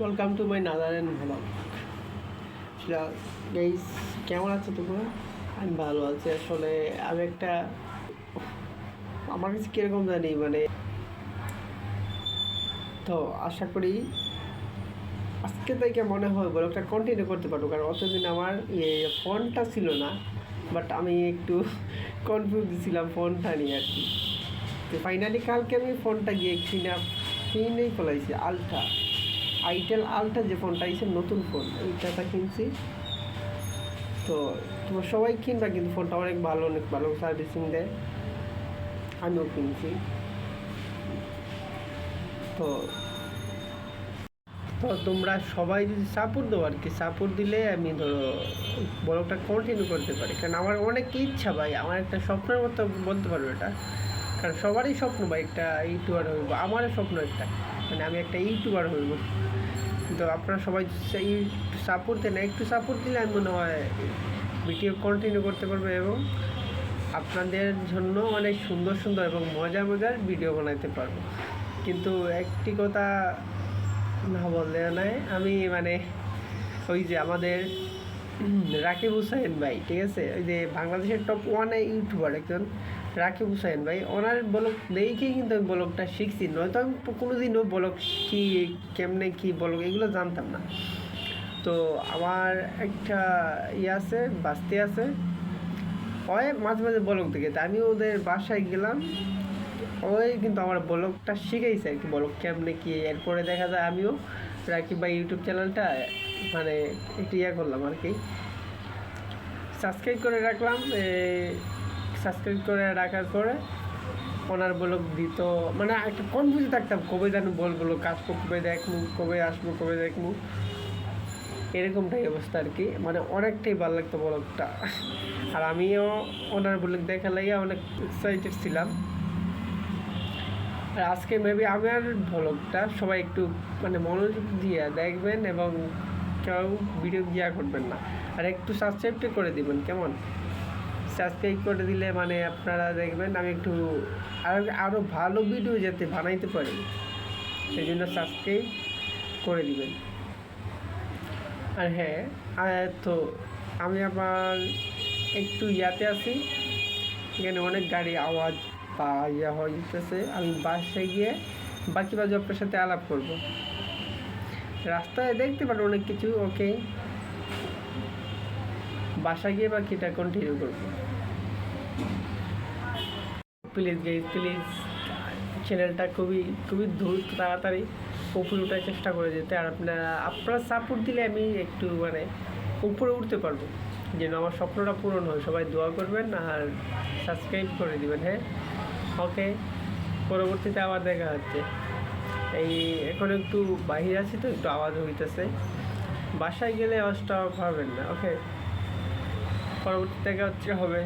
Welcome to my নাদারেন vlog guys কেমন আছো তোমরা? আমি ভালো আছি। আসলে আমি একটা, আমার কাছে কীরকম জানি মানে তো আশা করি আজকে থেকে মনে হয় ব্লগটা কন্টিনিউ করতে পারব, কারণ অতদিন আমার ইয়ে ফোনটা ছিল না বাট আমি একটু কনফিউজ ছিলাম ফোনটা নিয়ে আর কি। তো ফাইনালি কালকে আমি ফোনটা গিয়ে কিনা, কিনেই ফেলাইছি, আলট্রা। আইটেল আলটা যে ফোনটা আইছে নতুন ফোন এইটাটা কিনছি। তো তোমার সবাই কিনবা, কিন্তু ফোনটা অনেক ভালো অনেক ভালো সার্ভিসিং দেয়। আমিও কিনছি। তো তো তোমরা সবাই যদি সাপোর্ট দাও আর কি সাপোর্ট দিলে আমি ধরো ব্লগটা কন্টিনিউ করতে পারি। কারণ আমার অনেক ইচ্ছা ভাই, আমার একটা স্বপ্নের মতো বলতে পারব এটা কারণ সবারই স্বপ্ন ভাই একটা ইউটিউবার হইব, আমারও স্বপ্ন একটা মানে আমি একটা ইউটিউবার হইব। কিন্তু আপনারা সবাই সাপোর্ট দেন, একটু সাপোর্ট দিলে আমি মনে হয় ভিডিও কন্টিনিউ করতে পারব এবং আপনাদের জন্য অনেক সুন্দর সুন্দর এবং মজার মজার ভিডিও বানাইতে পারব। কিন্তু একটি কথা না বললে নাই আমি মানে ওই যে আমাদের রাকিব হুসাইন ভাই, ঠিক আছে? ওই যে বাংলাদেশের টপ ওয়ানে ইউটিউবার একজন, রাকিব হুসাইন ভাই। ওনার ব্লগ দেখেই কিন্তু আমি ব্লগটা শিখছি। নয়তো আমি কোনোদিনও ব্লগ কি, কেমনে কি ব্লগ এগুলো জানতাম না। তো আমার একটা ইয়ে আছে, বাস্তি আছে। হয় মাঝে মাঝে ব্লগ দেখে। আমি ওদের বাসায় গেলাম। ওই কিন্তু আমার ব্লগটা শিখেইছে আর কি। ব্লগ কেমনে কি, এরপরে দেখা যায় আমিও রাকিব ভাই ইউটিউব চ্যানেলটা মানে একটু ইয়ে করলাম আর কি। সাবস্ক্রাইব করে রাখলাম সাবস্ক্রাইব করে রাখার পরে ওনার ব্লগ দিত মানে একটা কনফিউজ থাকতাম, কবে যেন বলগুলো কাজ কবে দেখব, কবে আসব, কবে দেখব। এরকমটাই অবস্থা আর কি মানে অনেকটাই ভালো লাগতো ব্লগটা। আর আমিও ওনার ব্লগ দেখা লাগিয়ে অনেক এক্সাইটেড ছিলাম। আর আজকে মেবি আমার ব্লগটা সবাই একটু মানে মনোযোগ দিয়ে দেখবেন এবং কেউ ভিডিও দিয়া করবেন না। আর একটু সাবস্ক্রাইব করে দিবেন, কেমন? সাবস্ক্রাইব করে দিলে মানে আপনারা দেখবেন আমি একটু আরও আরও ভালো ভিডিও যাতে বানাইতে পারি, সেই জন্য সাবস্ক্রাইব করে দিবেন। আর হ্যাঁ তো আমি আবার একটু ইয়াতে আছি, এখানে অনেক গাড়ি আওয়াজ বা ইয়া হইতেছে আমি বাসায় গিয়ে বাকি বাজু আপনার সাথে আলাপ করব। রাস্তায় দেখতে পারো অনেক কিছু ওকে বাসায় গিয়ে বাকিটা কন্টিনিউ করব? প্লিজ গাইজ প্লিজ চ্যানেলটা খুবই খুবই দ্রুত, তাড়াতাড়ি উপরে ওঠার চেষ্টা করে যেতে। আর আপনারা আপনারা সাপোর্ট দিলে আমি একটু মানে উপরে উঠতে পারব। যেন আমার স্বপ্নটা পূরণ হয়। সবাই দোয়া করবেন আর সাবস্ক্রাইব করে দিবেন হ্যাঁ? ওকে পরবর্তীতে আবার দেখা হচ্ছে। এই এখন একটু বাহির আছি তো, একটু আওয়াজ হইতেছে। বাসায় গেলে আওয়াজটা পাবেন না ওকে পরবর্তী দেখা হচ্ছে, হবে।